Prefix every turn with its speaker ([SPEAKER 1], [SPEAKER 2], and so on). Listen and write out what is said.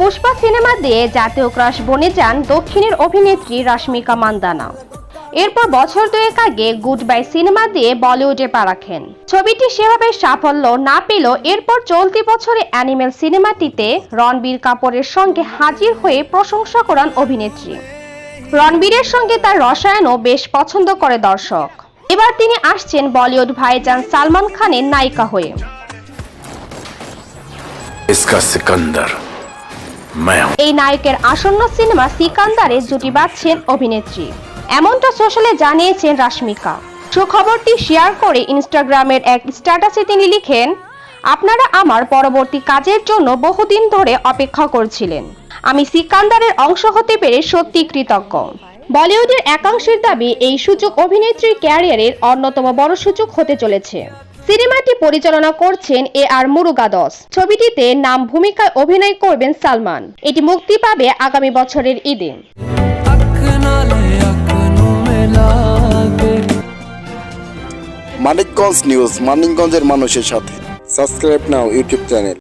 [SPEAKER 1] Pushpa cinema দিয়ে জাতীয় crush বনে যান দক্ষিণের অভিনেত্রী রশ্মিকা মান্দানা। এরপর বছর দুয়েক আগে গুড বাই সিনেমা দিয়ে বলিউডে পা রাখেন। ছবিটি সেভাবে সাফল্য না পেলেও এরপর চলতি বছরে অ্যানিমেল সিনেমাটিতে রণবীর কাপুরের সঙ্গে হাজির হয়ে প্রশংসা করান অভিনেত্রী। রণবীরের সঙ্গে তার রসায়নও বেশ পছন্দ করে দর্শক। এবার তিনি আসছেন বলিউড ভাইজান সালমান খানের নায়িকা হয়ে।
[SPEAKER 2] ইসকা সিকন্দর
[SPEAKER 1] এই নায়কের আসন্ন সিনেমা সিকান্দারে জুটি বাঁধছেন অভিনেত্রী। এমনটা সোশ্যালে জানিয়েছেন রাশমিকা। সুখবরটি শেয়ার করে ইনস্টাগ্রামের এক স্ট্যাটাসে তিনি লিখেন, আপনারা আমার পরবর্তী কাজের জন্য বহুদিন ধরে অপেক্ষা করছিলেন। আমি সিকান্দারের অংশ হতে পেরে সত্যি কৃতজ্ঞ। বলিউডের একাংশের দাবি, এই সুযোগ অভিনেত্রীর ক্যারিয়ারের অন্যতম বড় সুযোগ হতে চলেছে। সিনেমাটি পরিচালনা করছেন এ আর মুরুগা দস। ছবিটিতে নাম ভূমিকায় অভিনয় করবেন সালমান। এটি মুক্তি পাবে আগামী বছরের ঈদে।
[SPEAKER 3] মানিকগঞ্জ নিউজ, মানিকগঞ্জের মানুষের সাথে। Subscribe now YouTube channel.